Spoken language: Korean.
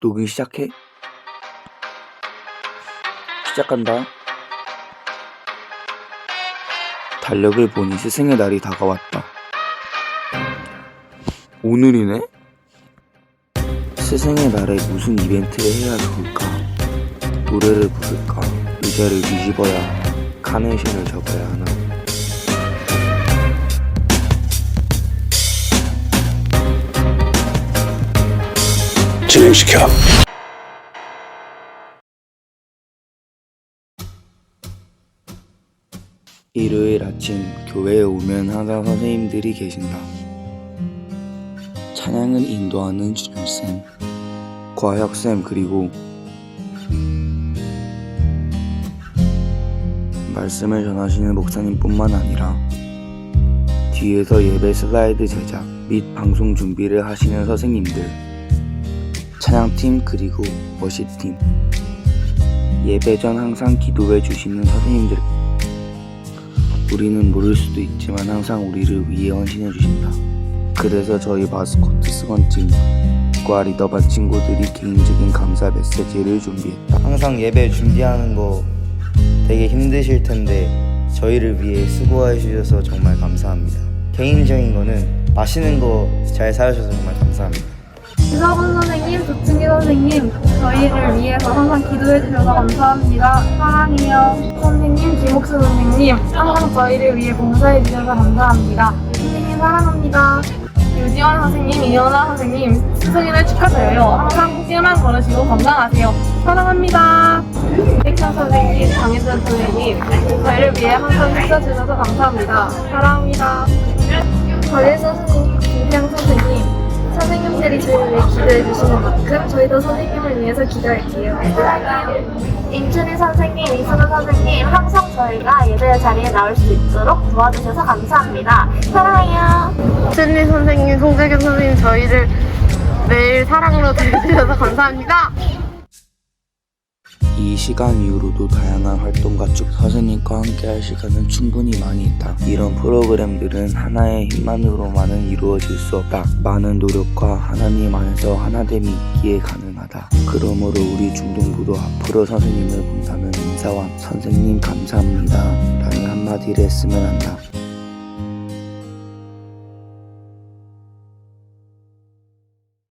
녹음 시작해. 시작한다. 달력을 보니 스승의 날이 다가왔다. 오늘이네? 스승의 날에 무슨 이벤트를 해야 좋을까? 노래를 부를까? 의자를 뒤집어야 카네이션을 접어야 하나? 진행시켜. 일요일 아침 교회에 오면 항상 선생님들이 계신다. 찬양을 인도하는 준열쌤, 과혁쌤 그리고 말씀을 전하시는 목사님뿐만 아니라 뒤에서 예배 슬라이드 제작 및 방송 준비를 하시는 선생님들, 찬양팀 그리고 워시팀, 예배 전 항상 기도해 주시는 선생님들 우리는 모를 수도 있지만 항상 우리를 위해 헌신해 주신다. 그래서 저희 마스코트 스건팀과 리더반 친구들이 개인적인 감사 메시지를 준비했다. 항상 예배 준비하는 거 되게 힘드실 텐데 저희를 위해 수고해 주셔서 정말 감사합니다. 개인적인 거는 맛있는 거 잘 사주셔서 정말 감사합니다. 이서분 선생님, 조충기 선생님, 저희를 위해서 항상 기도해 주셔서 감사합니다. 사랑해요. 선생님, 김옥수 선생님, 항상 저희를 위해 봉사해 주셔서 감사합니다. 선생님 사랑합니다. 유지원 선생님, 이현아 선생님, 스승일을 축하드려요. 항상 꽃길만 걸으시고 건강하세요. 사랑합니다. 백천 선생님, 장혜선 선생님, 저희를 위해 항상 있어주셔서 감사합니다. 사랑합니다. 선생님, 김태형 선생님, 선생님들이 저희를 위해 기도해 주시는 만큼 저희도 선생님을 위해서 기도할게요. 임춘희 선생님, 이수근 선생님, 항상 저희가 예배 자리에 나올 수 있도록 도와주셔서 감사합니다. 사랑해요. 신리 선생님, 송재균 선생님, 저희를 매일 사랑으로 대해주셔서 감사합니다. 이 시간 이후로도 다양한 활동과 쭉 선생님과 함께 할 시간은 충분히 많이 있다. 이런 프로그램들은 하나의 힘만으로만은 이루어질 수 없다. 많은 노력과 하나님 안에서 하나됨이 있기에 가능하다. 그러므로 우리 중동부도 앞으로 선생님을 본다면 인사와 선생님 감사합니다. 라는 한마디를 했으면 한다.